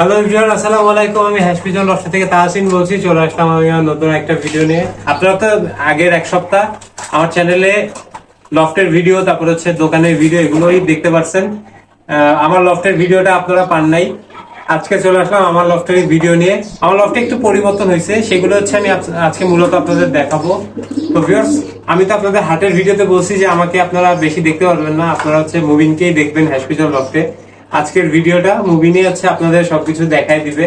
Hello everyone আসসালামু আলাইকুম আমি হ্যাশপিজন লস্ট থেকে তাহসিন বলছি। চলে আসলাম আমি আমার নতুন একটা ভিডিও নিয়ে। আপনারা তো আগের এক সপ্তাহ আমার চ্যানেলে লফটের ভিডিও তারপর হচ্ছে দোকানের ভিডিও এগুলোই দেখতে পাচ্ছেন। আমার লফটের ভিডিওটা আপনারা পান নাই। আজকে চলে আসলাম আমার লফটের ভিডিও নিয়ে। আমার লফটে একটু পরিবর্তন হয়েছে। সেগুলো হচ্ছে আমি আজকে মূলত আপনাদের দেখাবো। তো ভিউয়ার্স আমি তো আপনাদের হাটের ভিডিওতে বলছি যে আমাকে আপনারা বেশি দেখতে পারবেন না। আপনারা হচ্ছে মুভিনকেই দেখবেন হ্যাশপিজন লফটে আজকের ভিডিওটা মুভিনে হচ্ছে আপনাদের সবকিছু দেখাই দিবে।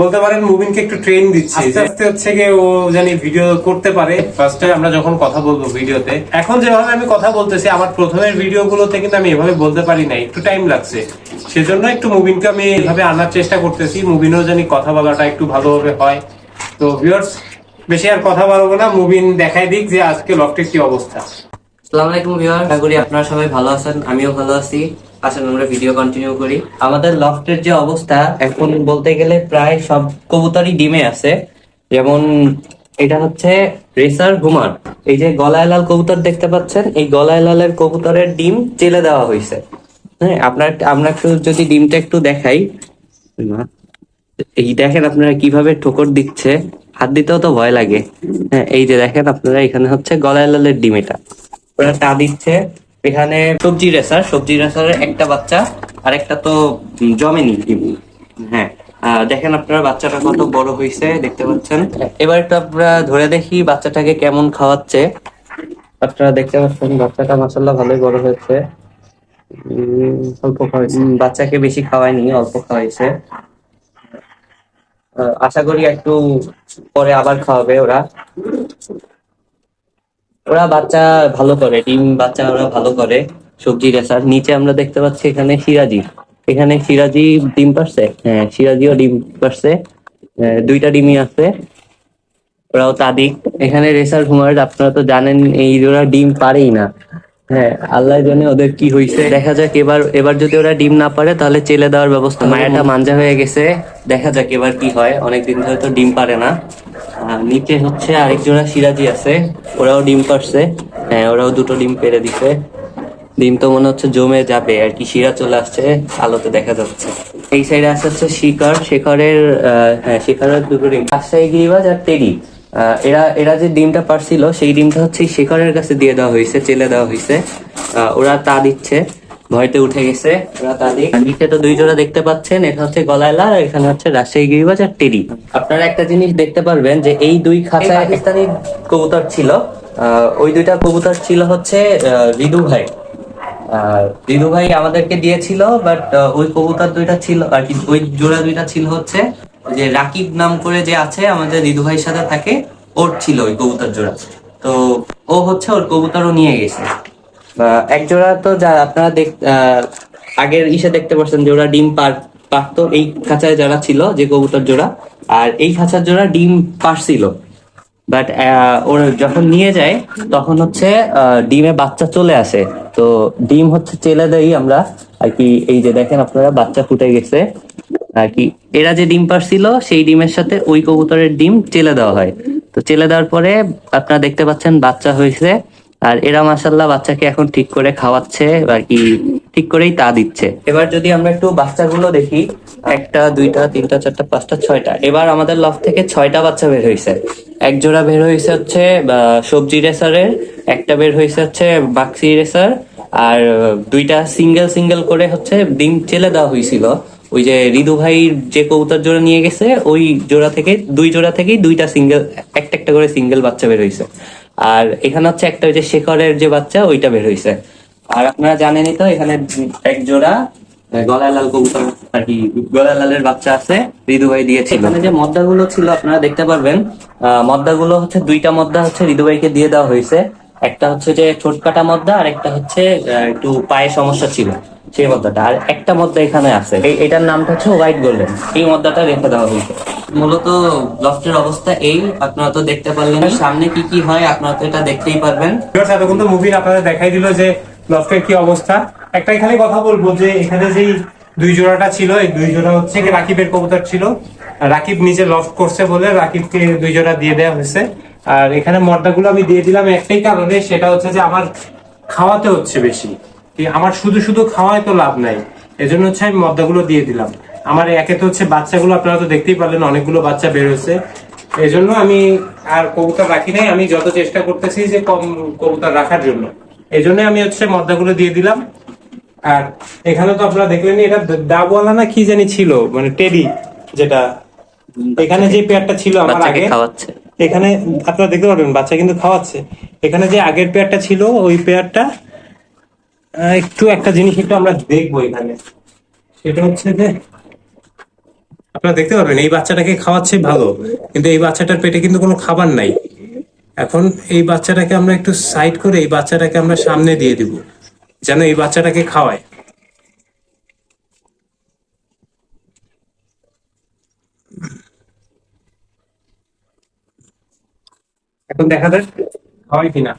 বলতে পারেন মুভিনকে একটু ট্রেন দিচ্ছি আস্তে আস্তে হচ্ছে গিয়ে ও জানি ভিডিও করতে পারে। ফার্স্টে আমরা যখন কথা বলব ভিডিওতে এখন যেভাবে আমি কথা বলতেছি আমার প্রথমের ভিডিও গুলোতে কিন্তু আমি এভাবে বলতে পারি না একটু টাইম লাগছে। সেজন্য একটু মুভিনকে আমি এভাবে আনার চেষ্টা করতেছি মুভিনও জানি কথা বলাটা একটু ভালোভাবে হয়। তো ভিউয়ার্স বেশি আর কথা বলব না মুভিন দেখাই দিক যে আজকে লফটের কি অবস্থা। আসসালামু আলাইকুম ভিউয়ার আশা করি আপনারা সবাই ভালো আছেন আমিও ভালো আছি। আসেন আমরা ভিডিও কন্টিনিউ করি। আমাদের লফটের যে অবস্থা, এখন বলতে গেলে প্রায় সব কবুতরই ডিমে আছে। যেমন এটা হচ্ছে রেসার হুমার। এই যে গলায় লাল কবুতর দেখতে পাচ্ছেন, এই গলায় লালের কবুতরের ডিম চেলে দেওয়া হয়েছে। হ্যাঁ আপনার আমরা একটু যদি ডিমটা একটু দেখাই। এই দেখেন আপনারা কীভাবে ঠোকর দিচ্ছে। হাত দিতেও তো ভয় লাগে। হ্যাঁ এই যে দেখেন আপনারা, এখানে হচ্ছে গলায় লালের ডিম এটা। ওরা তা দিচ্ছে। এখানে সবজি রেসার, সবজি রেসারের একটা বাচ্চা আর একটা তো জমেনি ডিম হ্যাঁ দেখেন আপনারা বাচ্চাটা কত বড় হয়েছে দেখতে পাচ্ছেন। এবার একটু আমরা ধরে দেখি বাচ্চাটাকে কেমন খাওয়াচ্ছে। আপনারা দেখতে পাচ্ছেন বাচ্চাটা মাসাল্লাহ ভালোই বড় হয়েছে। অল্প খাওয়াইছে। বাচ্চাকে বেশি খাওয়ায়নি, অল্প খাওয়াইছে। আশা করি একটু পরে আবার খাওয়াবে ওরা। ওরা বাচ্চা ভালো করে, ডিম বাচ্চা ওরা ভালো করে, সবজি রেসার নিচে আমরা দেখতে পাচ্ছি এখানে সিরাজি এখানে সিরাজি ডিম পারছে হ্যাঁ সিরাজিও ডিম পারছে দুইটা ডিমই আছে। ওরাও তাদিক এখানে রেসার হুমার আপনারা তো জানেন, এই ওরা ডিম পারেই না। হ্যাঁ আল্লাহ জানে ওদের কি হয়েছে দেখা যাক এবার এবার যদি ওরা ডিম না পারে তাহলে চেলে দেওয়ার ব্যবস্থা মায়াটা মাঞ্জা হয়ে গেছে। দেখা যাক এবার কি হয়। অনেকদিন ধরে তো ডিম পারে না। নিচে হচ্ছে আরেক জোড়া সিরাজি আছে। ওরাও ডিম পারছে। হ্যাঁ ওরাও দুটো ডিম পেরে দিছে। ডিম তো মনে হচ্ছে জমে যাবে। আর কি শিরা চলে আসছে আলোতে দেখা যাচ্ছে। এই সাইডে আসছে হচ্ছে শিখর শেখরের আহ, হ্যাঁ শিখরের দুটো ডিম। রাজশাহী গিরিবাজ আর টেরি এরা এরা যে ডিমটা পারছিল, সেই ডিমটা হচ্ছে শেখরের কাছে দিয়ে দেওয়া হয়েছে, চেলে দেওয়া হয়েছে। ওরা তা দিচ্ছে, ভয়তে উঠে গেছে, ওরা তা দিক। নিচে তো দুই জোড়া দেখতে পাচ্ছেন, এটা হচ্ছে গলায় লাল আর এখানে হচ্ছে রাজশাহী গিরিবাজ আর টেরি। আপনারা একটা জিনিস দেখতে পারবেন যে এই দুই খাঁচায় পাকিস্তানি কবুতর ছিল। ওই দুইটা কবুতর ছিল হচ্ছে রিদু ভাই। আর দিদু ভাই আমাদেরকে দিয়েছিল, বাট ওই কবুতর দুইটা ছিল, আর কি, ওই জোড়া দুইটা ছিল হচ্ছে যে রাকিব নাম করে যে আছে, আমাদের দিদু ভাইয়ের সাথে থাকে, ওর ছিল ওই কবুতর জোড়া। তো ও হচ্ছে ওর কবুতরও নিয়ে গেছে। এক জোড়া তো যা, আপনারা দেখ আগের ইসে দেখতে পাচ্ছেন যে ওরা ডিম পার, পারতো। এই খাঁচায় যারা ছিল, যে কবুতর জোড়া, আর এই খাঁচার জোড়া ডিম পারছিল। বাট ওর যখন নিয়ে যায়, তখন হচ্ছে ডিমে বাচ্চা চলে আসে। তো ডিম হচ্ছে চেলে দেই আমরা। আর কি, এই যে দেখেন আপনারা, বাচ্চা ফুটে গেছে। আর কি, এরা যে ডিম পারছিল সেই ডিমের সাথে ওই কবুতরের ডিম চেলে দেওয়া হয়। তো চেলে দেওয়ার পরে আপনারা দেখতে পাচ্ছেন, বাচ্চা হয়েছে। আর এরা মাসাল্লাহ বাচ্চাকে এখন ঠিক করে খাওয়াচ্ছে, আর কি, ঠিক করেই তা দিচ্ছে। এবার যদি আমরা একটু বাচ্চাগুলো দেখি, একটা, দুইটা, তিনটা, চারটা, পাঁচটা, ছয়টা। এবার আমাদের লফ থেকে ছয়টা বাচ্চা বের হয়েছে। এক জোড়া বের হয়েছে হচ্ছে সবজি রেসারের, একটা বের হয়েছে হচ্ছে, বাক্সি রেসার, আর দুইটা সিঙ্গেল সিঙ্গেল করে হচ্ছে ডিম চেলে দেওয়া হয়েছিল। ওই যে রিদু ভাইর যে কৌতার জোড়া নিয়ে গেছে, ওই জোড়া থেকে, দুই জোড়া থেকেই দুইটা সিঙ্গেল একটা একটা করে সিঙ্গেল বাচ্চা বের হয়েছে আর এখানে হচ্ছে একটা ওই যে শেখরের যে বাচ্চা, ওইটা বের হয়েছে আর আপনারা জানেনই তো, এখানে এক জোড়া গলায় লাল কবুতর আর কি গলায় লালের বাচ্চা আছে ঋদু ভাই দিয়েছে এখানে যে মদ্দাগুলো ছিল, আপনারা দেখতে পারবেন মদ্দাগুলো হচ্ছে, দুইটা মদ্দা হচ্ছে ঋদু ভাইকে দিয়ে দেওয়া হয়েছে একটা হচ্ছে যে ছোট কাটা মদ্দা আর একটা হচ্ছে আহ, একটু পায়ে সমস্যা ছিল সেই মদ্দাটা। আর একটা মদ্দা এখানে আছে। এটার নামটা হচ্ছে হোয়াইট গোল্ডেন এই মদ্দাটা রেখে দেওয়া হয়েছে। মূলত লফটের অবস্থা এই। আপনারা তো দেখতে পারলেন সামনে কি কি হয় আপনারা তো এটা দেখতেই পারবেন। এতক্ষণ তো মুভির আপনাদের দেখাই দিল যে লফটের কি অবস্থা। একটা এখানে কথা বলব যে এখানে যেই দুই জোড়াটা ছিল এই দুই জোড়া হচ্ছে কি রাকিবের কবুতর ছিল। রাকিব নিজে লফট করছে বলে রাকিবকে দুই জোড়া দিয়ে দেওয়া হয়েছে। আর এখানে মর্দাগুলো আমি দিয়ে দিলাম একটাই কারণে সেটা হচ্ছে যে আমার খাওয়াতে হচ্ছে বেশি। কি আমার শুধু শুধু খাওয়ায় তো লাভ নাই এজন্য হচ্ছে আমি মদ্দাগুলো দিয়ে দিলাম। আমার একে তো হচ্ছে বাচ্চাগুলো আপনারা তো দেখতেই পারলেন অনেকগুলো বাচ্চা বের হয়েছে। এই জন্য আমি আর কবুতর রাখি নাই আমি যত চেষ্টা করতেছি যে কম কবুতর রাখার জন্য। এই জন্য আমি হচ্ছে মদ্দাগুলো দিয়ে দিলাম। আর এখানে তো আপনারা দেখলেন এটা ডাবওয়ালা না কি জানি ছিল মানে টেডি যেটা এখানে যে পেয়ারটা ছিল আমার আগে। খাওয়াচ্ছে। এখানে আপনারা দেখতে পারবেন, বাচ্চা কিন্তু খাওয়াচ্ছে। এখানে যে আগের পেয়ারটা ছিল, ওই পেয়ারটা একটু একটা জিনিস একটু আমরা দেখব এখানে। সেটা হচ্ছে যে, আপনারা দেখতে পারবেন, এই বাচ্চাটাকে খাওয়াচ্ছে ভালো, কিন্তু এই বাচ্চাটার পেটে কিন্তু কোনো খাবার নাই। এখন এই বাচ্চাটাকে আমরা একটু সাইড করে এই বাচ্চাটাকে আমরা সামনে দিয়ে দিব, যেন এই বাচ্চাটাকে খাওয়ায়। এখন দেখা যাক হয় কিনা।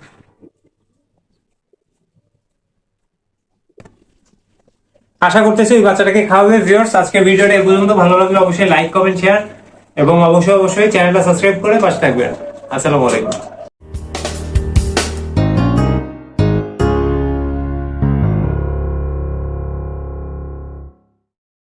আশা করতেছি ওই বাচ্চাটাকে খাওয়াবে ভিউয়ার্স আজকে ভিডিওটা এই পর্যন্ত। ভালো লাগলে অবশ্যই লাইক কমেন্ট শেয়ার এবং অবশ্যই অবশ্যই চ্যানেলটা সাবস্ক্রাইব করে পাশে থাকবেন। আসসালামু আলাইকুম।